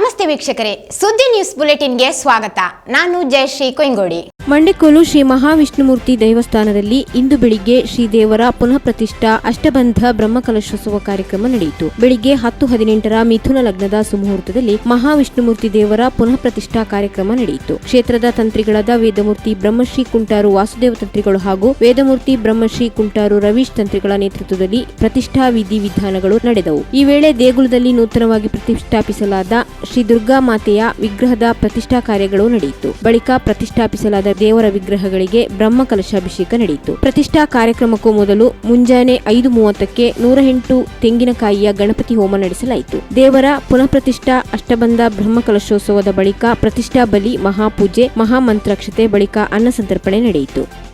ನಮಸ್ತೆ ವೀಕ್ಷಕರೇ, ಸುದ್ದಿ ನ್ಯೂಸ್ ಬುಲೆಟಿನ್ಗೆ ಸ್ವಾಗತ. ನಾನು ಜಯಶ್ರೀ ಕೊಯ್ಗೋಡಿ ಮಂಡಿಕೋಲು ಶ್ರೀ ಮಹಾವಿಷ್ಣುಮೂರ್ತಿ ದೇವಸ್ಥಾನದಲ್ಲಿ ಇಂದು ಬೆಳಿಗ್ಗೆ ಶ್ರೀದೇವರ ಪುನಃ ಪ್ರತಿಷ್ಠಾ ಅಷ್ಟಬಂಧ ಬ್ರಹ್ಮಕಲಶೋತ್ಸವ ಕಾರ್ಯಕ್ರಮ ನಡೆಯಿತು. ಬೆಳಿಗ್ಗೆ ಹತ್ತು ಹದಿನೆಂಟರ ಮಿಥುನ ಲಗ್ನದ ಸುಮುಹೂರ್ತದಲ್ಲಿ ಮಹಾವಿಷ್ಣುಮೂರ್ತಿ ದೇವರ ಪುನಃ ಪ್ರತಿಷ್ಠಾ ಕಾರ್ಯಕ್ರಮ ನಡೆಯಿತು. ಕ್ಷೇತ್ರದ ತಂತ್ರಿಗಳಾದ ವೇದಮೂರ್ತಿ ಬ್ರಹ್ಮಶ್ರೀ ಕುಂಟಾರು ವಾಸುದೇವ ತಂತ್ರಿಗಳು ಹಾಗೂ ವೇದಮೂರ್ತಿ ಬ್ರಹ್ಮಶ್ರೀ ಕುಂಟಾರು ರವೀಶ್ ತಂತ್ರಿಗಳ ನೇತೃತ್ವದಲ್ಲಿ ಪ್ರತಿಷ್ಠಾ ವಿಧಿ ವಿಧಾನಗಳು ನಡೆದವು. ಈ ವೇಳೆ ದೇಗುಲದಲ್ಲಿ ನೂತನವಾಗಿ ಪ್ರತಿಷ್ಠಾಪಿಸಲಾದ ಶ್ರೀ ದುರ್ಗಾ ಮಾತೆಯ ವಿಗ್ರಹದ ಪ್ರತಿಷ್ಠಾ ಕಾರ್ಯಗಳು ನಡೆಯಿತು. ಬಳಿಕ ಪ್ರತಿಷ್ಠಾಪಿಸಲಾದ ದೇವರ ವಿಗ್ರಹಗಳಿಗೆ ಬ್ರಹ್ಮ ಕಲಶಾಭಿಷೇಕ ನಡೆಯಿತು. ಪ್ರತಿಷ್ಠಾ ಕಾರ್ಯಕ್ರಮಕ್ಕೂ ಮೊದಲು ಮುಂಜಾನೆ ಐದು ಮೂವತ್ತಕ್ಕೆ ನೂರ ಎಂಟು ತೆಂಗಿನಕಾಯಿಯ ಗಣಪತಿ ಹೋಮ ನಡೆಸಲಾಯಿತು. ದೇವರ ಪುನಃ ಪ್ರತಿಷ್ಠಾ ಅಷ್ಟಬಂಧ ಬ್ರಹ್ಮ ಕಲಶೋತ್ಸವದ ಬಳಿಕ ಪ್ರತಿಷ್ಠಾ ಬಲಿ ಮಹಾಪೂಜೆ ಮಹಾಮಂತ್ರಾಕ್ಷತೆ ಬಳಿಕ ಅನ್ನ ಸಂತರ್ಪಣೆ ನಡೆಯಿತು.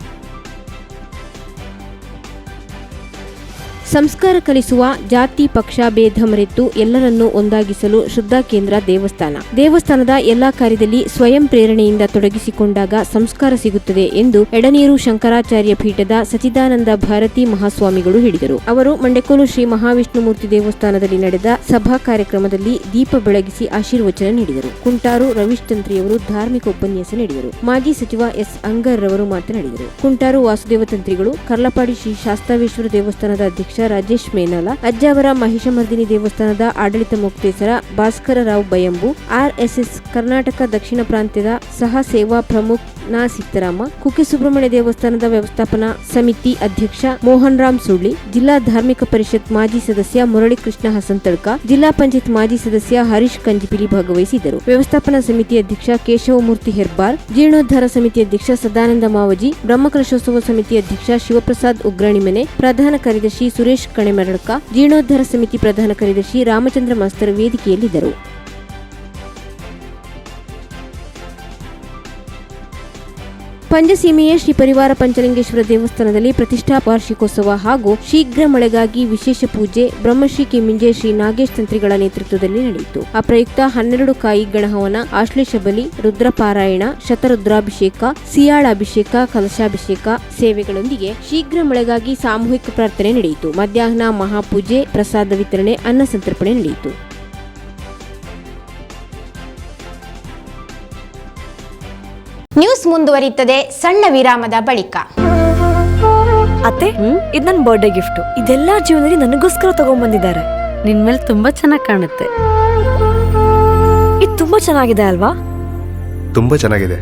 ಸಂಸ್ಕಾರ ಕಲಿಸುವ ಜಾತಿ, ಪಕ್ಷ, ಭೇದ ಮರೆತು ಎಲ್ಲರನ್ನೂ ಒಂದಾಗಿಸಲು ಶ್ರದ್ಧಾ ಕೇಂದ್ರ ದೇವಸ್ಥಾನ. ದೇವಸ್ಥಾನದ ಎಲ್ಲಾ ಕಾರ್ಯದಲ್ಲಿ ಸ್ವಯಂ ಪ್ರೇರಣೆಯಿಂದ ತೊಡಗಿಸಿಕೊಂಡಾಗ ಸಂಸ್ಕಾರ ಸಿಗುತ್ತದೆ ಎಂದು ಎಡನೀರು ಶಂಕರಾಚಾರ್ಯ ಪೀಠದ ಸಚಿದಾನಂದ ಭಾರತಿ ಮಹಾಸ್ವಾಮಿಗಳು ಹೇಳಿದರು. ಅವರು ಮಂಡೆಕೋಲು ಶ್ರೀ ಮಹಾವಿಷ್ಣುಮೂರ್ತಿ ದೇವಸ್ಥಾನದಲ್ಲಿ ನಡೆದ ಸಭಾ ಕಾರ್ಯಕ್ರಮದಲ್ಲಿ ದೀಪ ಬೆಳಗಿಸಿ ಆಶೀರ್ವಚನ ನೀಡಿದರು. ಕುಂಟಾರು ರವೀಶ್ ತಂತ್ರಿಯವರು ಧಾರ್ಮಿಕ ಉಪನ್ಯಾಸ ನೀಡಿದರು. ಮಾಜಿ ಸಚಿವ ಎಸ್. ಅಂಗರ್ ರವರು ಮಾತನಾಡಿದರು. ಕುಂಟಾರು ವಾಸುದೇವ ತಂತ್ರಿಗಳು ಕರ್ಲಪಾಡಿ ಶ್ರೀ ಶಾಸ್ತಾವೇಶ್ವರ ದೇವಸ್ಥಾನದ ಅಧ್ಯಕ್ಷ ರಾಜೇಶ್ ಮೇನಾಲ, ಅಜ್ಜಾವರ ಮಹಿಷಮರ್ದಿನಿ ದೇವಸ್ಥಾನದ ಆಡಳಿತ ಮುಕ್ತೇಸರ ಭಾಸ್ಕರ ರಾವ್ ಬಯಂಬು, ಆರ್ಎಸ್ಎಸ್ ಕರ್ನಾಟಕ ದಕ್ಷಿಣ ಪ್ರಾಂತ್ಯದ ಸಹ ಸೇವಾ ಪ್ರಮುಖ ನಾ ಸಿದ್ದರಾಮ, ಕುಕ್ಕೆ ಸುಬ್ರಹ್ಮಣ್ಯ ದೇವಸ್ಥಾನದ ವ್ಯವಸ್ಥಾಪನಾ ಸಮಿತಿ ಅಧ್ಯಕ್ಷ ಮೋಹನ್ ರಾಮ್ ಸುಳ್ಳಿ, ಜಿಲ್ಲಾ ಧಾರ್ಮಿಕ ಪರಿಷತ್ ಮಾಜಿ ಸದಸ್ಯ ಮುರಳಿ ಕೃಷ್ಣ ಹಸಂತಳ್ಕ, ಜಿಲ್ಲಾ ಪಂಚಾಯತ್ ಮಾಜಿ ಸದಸ್ಯ ಹರೀಶ್ ಕಂಜಿಪಿಲಿ ಭಾಗವಹಿಸಿದರು ವ್ಯವಸ್ಥಾಪನಾ ಸಮಿತಿ ಅಧ್ಯಕ್ಷ ಕೇಶವಮೂರ್ತಿ ಹೆರ್ಬಾರ್, ಜೀರ್ಣೋದ್ಧಾರ ಸಮಿತಿ ಅಧ್ಯಕ್ಷ ಸದಾನಂದ ಮಾವಜಿ, ಬ್ರಹ್ಮಕಲಶೋತ್ಸವ ಸಮಿತಿ ಅಧ್ಯಕ್ಷ ಶಿವಪ್ರಸಾದ್ ಉಗ್ರಾಣಿಮನೆ, ಪ್ರಧಾನ ಕಾರ್ಯದರ್ಶಿ ಸುರೇಶ್ ಕಣೆಮರಡ್ಕ ಜೀರ್ಣೋದ್ಧಾರ ಸಮಿತಿ ಪ್ರಧಾನ ಕಾರ್ಯದರ್ಶಿ ರಾಮಚಂದ್ರ ಮಾಸ್ತರ್ ವೇದಿಕೆಯಲ್ಲಿದ್ದರು. ಪಂಚಸೀಮೆಯ ಶ್ರೀ ಪರಿವಾರ ಪಂಚಲಿಂಗೇಶ್ವರ ದೇವಸ್ಥಾನದಲ್ಲಿ ಪ್ರತಿಷ್ಠಾ ವಾರ್ಷಿಕೋತ್ಸವ ಹಾಗೂ ಶೀಘ್ರ ಮಳೆಗಾಗಿ ವಿಶೇಷ ಪೂಜೆ, ಬ್ರಹ್ಮಶ್ರೀ ಕಿಮಿಂಜೆ ಶ್ರೀ ನಾಗೇಶ್ ತಂತ್ರಿಗಳ ನೇತೃತ್ವದಲ್ಲಿ ನಡೆಯಿತು. ಆ ಪ್ರಯುಕ್ತ ಹನ್ನೆರಡು ಕಾಯಿ ಗಣಹವನ, ಆಶ್ಲೇಷ ಬಲಿ, ರುದ್ರಪಾರಾಯಣ, ಶತರುದ್ರಾಭಿಷೇಕ, ಸಿಯಾಳಾಭಿಷೇಕ, ಕಲಶಾಭಿಷೇಕ ಸೇವೆಗಳೊಂದಿಗೆ ಶೀಘ್ರ ಮಳೆಗಾಗಿ ಸಾಮೂಹಿಕ ಪ್ರಾರ್ಥನೆ ನಡೆಯಿತು. ಮಧ್ಯಾಹ್ನ ಮಹಾಪೂಜೆ, ಪ್ರಸಾದ ವಿತರಣೆ, ಅನ್ನ ಸಂತರ್ಪಣೆ ನಡೆಯಿತು. ನ್ಯೂಸ್ ಮುಂದುವರಿಯುತ್ತದೆ ಸಣ್ಣ ವಿರಾಮದ ಬಳಿಕ. ಅತ್ತೆ ಇದು ನನ್ನ ಬರ್ಡೇ ಗಿಫ್ಟ್ ಇದೆಲ್ಲ ಜೀವನದಲ್ಲಿ ನನಗೋಸ್ಕರ ತಗೊಂಡ್ಬಂದಿದ್ದಾರೆ. ನಿನ್ ಮೇಲೆ ತುಂಬಾ ಚೆನ್ನಾಗಿ ಕಾಣುತ್ತೆ. ಇದು ತುಂಬಾ ಚೆನ್ನಾಗಿದೆ ಅಲ್ವಾ? ತುಂಬಾ ಚೆನ್ನಾಗಿದೆ.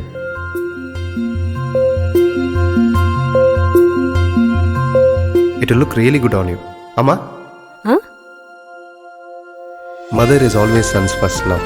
It look really good on you ಅಮ್ಮ? Mother is always son's first love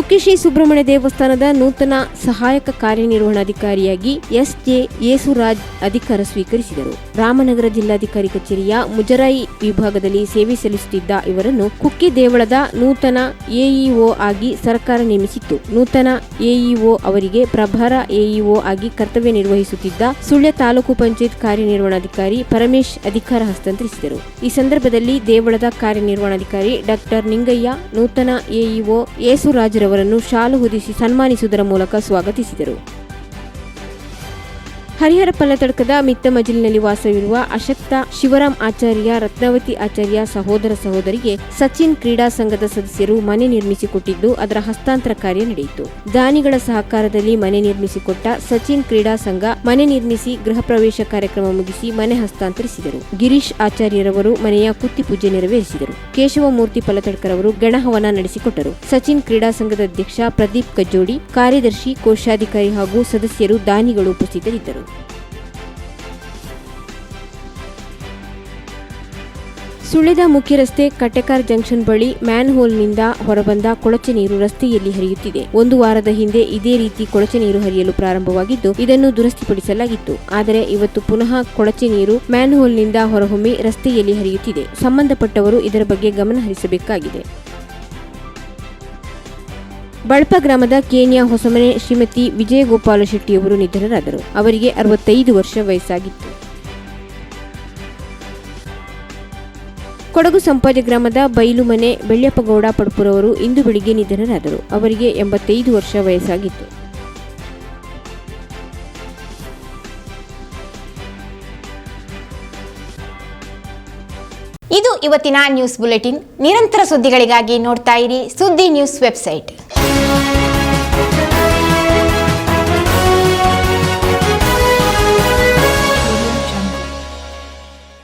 Kukke Shri Subrahmanya ದೇವಸ್ಥಾನದ ನೂತನ ಸಹಾಯಕ ಕಾರ್ಯನಿರ್ವಹಣಾಧಿಕಾರಿಯಾಗಿ ಎಸ್ ಜೆ ಯೇಸುರಾಜ್ ಅಧಿಕಾರ ಸ್ವೀಕರಿಸಿದರು. ರಾಮನಗರ ಜಿಲ್ಲಾಧಿಕಾರಿ ಕಚೇರಿಯ ಮುಜರಾಯಿ ವಿಭಾಗದಲ್ಲಿ ಸೇವೆ ಸಲ್ಲಿಸುತ್ತಿದ್ದ ಇವರನ್ನು ಕುಕ್ಕಿ ದೇವಳದ ನೂತನ ಎಇಒ ಆಗಿ ಸರ್ಕಾರ ನೇಮಿಸಿತ್ತು. ನೂತನ ಎಇಒ ಅವರಿಗೆ ಪ್ರಭಾರ ಎಇಒ ಆಗಿ ಕರ್ತವ್ಯ ನಿರ್ವಹಿಸುತ್ತಿದ್ದ ಸುಳ್ಯ ತಾಲೂಕು ಪಂಚಾಯತ್ ಕಾರ್ಯನಿರ್ವಹಣಾಧಿಕಾರಿ ಪರಮೇಶ್ ಅಧಿಕಾರ ಹಸ್ತಾಂತರಿಸಿದರು. ಈ ಸಂದರ್ಭದಲ್ಲಿ ದೇವಳದ ಕಾರ್ಯನಿರ್ವಹಣಾಧಿಕಾರಿ ಡಾಕ್ಟರ್ ನಿಂಗಯ್ಯ, ನೂತನ ಎಇಒ ಯೇಸುರಾಜ್ರವರನ್ನು ಶಾಲು ಹೊದಿಸಿ ಸನ್ಮಾನಿಸುವುದರ ಮೂಲಕ ಸ್ವಾಗತಿಸಿದರು. ಹರಿಹರ ಪಲ್ಲತಡ್ಕದ ಮಿತ್ತ ಮಜಲಿನಲ್ಲಿ ವಾಸವಿರುವ ಅಶಕ್ತ ಶಿವರಾಮ್ ಆಚಾರ್ಯ, ರತ್ನಾವತಿ ಆಚಾರ್ಯ ಸಹೋದರ ಸಹೋದರಿಗೆ ಸಚಿನ್ ಕ್ರೀಡಾ ಸಂಘದ ಸದಸ್ಯರು ಮನೆ ನಿರ್ಮಿಸಿಕೊಟ್ಟಿದ್ದು, ಅದರ ಹಸ್ತಾಂತರ ಕಾರ್ಯ ನಡೆಯಿತು. ದಾನಿಗಳ ಸಹಕಾರದಲ್ಲಿ ಮನೆ ನಿರ್ಮಿಸಿಕೊಟ್ಟ ಸಚಿನ್ ಕ್ರೀಡಾ ಸಂಘ ಮನೆ ನಿರ್ಮಿಸಿ ಗೃಹ ಪ್ರವೇಶ ಕಾರ್ಯಕ್ರಮ ಮುಗಿಸಿ ಮನೆ ಹಸ್ತಾಂತರಿಸಿದರು. ಗಿರೀಶ್ ಆಚಾರ್ಯರವರು ಮನೆಯ ಕುತ್ತಿ ಪೂಜೆ ನೆರವೇರಿಸಿದರು. ಕೇಶವಮೂರ್ತಿ ಪಲ್ಲತಡ್ಕರವರು ಗಣಹವನ ನಡೆಸಿಕೊಟ್ಟರು. ಸಚಿನ್ ಕ್ರೀಡಾ ಸಂಘದ ಅಧ್ಯಕ್ಷ ಪ್ರದೀಪ್ ಕಜ್ಜೋಡಿ, ಕಾರ್ಯದರ್ಶಿ, ಕೋಶಾಧಿಕಾರಿ ಹಾಗೂ ಸದಸ್ಯರು ದಾನಿಗಳು ಉಪಸ್ಥಿತರಿದ್ದರು. ಸುಳ್ಯದ ಮುಖ್ಯ ರಸ್ತೆ ಕಟ್ಟೆಕಾರ್ ಜಂಕ್ಷನ್ ಬಳಿ ಮ್ಯಾನ್ ಹೋಲ್ನಿಂದ ಹೊರಬಂದ ಕೊಳಚೆ ನೀರು ರಸ್ತೆಯಲ್ಲಿ ಹರಿಯುತ್ತಿದೆ. ಒಂದು ವಾರದ ಹಿಂದೆ ಇದೇ ರೀತಿ ಕೊಳಚೆ ನೀರು ಹರಿಯಲು ಪ್ರಾರಂಭವಾಗಿದ್ದು, ಇದನ್ನು ದುರಸ್ತಿಪಡಿಸಲಾಗಿತ್ತು. ಆದರೆ ಇವತ್ತು ಪುನಃ ಕೊಳಚೆ ನೀರು ಮ್ಯಾನ್ ಹೋಲ್ನಿಂದ ಹೊರಹೊಮ್ಮಿ ರಸ್ತೆಯಲ್ಲಿ ಹರಿಯುತ್ತಿದೆ. ಸಂಬಂಧಪಟ್ಟವರು ಇದರ ಬಗ್ಗೆ ಗಮನ ಹರಿಸಬೇಕಾಗಿದೆ. ಬಳಪ ಗ್ರಾಮದ ಕೇನ್ಯಾ ಹೊಸಮನೆ ಶ್ರೀಮತಿ ವಿಜಯಗೋಪಾಲ ಶೆಟ್ಟಿಯವರು ನಿಧನರಾದರು. ಅವರಿಗೆ ಅರವತ್ತೈದು ವರ್ಷ ವಯಸ್ಸಾಗಿತ್ತು. ಕೊಡಗು ಸಂಪಾಜ ಗ್ರಾಮದ ಬೈಲುಮನೆ ಬೆಳ್ಳಪ್ಪಗೌಡ ಪಡ್ಪುರವರು ಇಂದು ಬೆಳಿಗ್ಗೆ ನಿಧನರಾದರು. ಅವರಿಗೆ ಎಂಬತ್ತೈದು ವರ್ಷ ವಯಸ್ಸಾಗಿತ್ತು. ಇದು ಇವತ್ತಿನ ನ್ಯೂಸ್ ಬುಲೆಟಿನ್. ನಿರಂತರ ಸುದ್ದಿಗಳಿಗಾಗಿ ನೋಡ್ತಾ ಇರಿ ಸುದ್ದಿ ನ್ಯೂಸ್ ವೆಬ್ಸೈಟ್.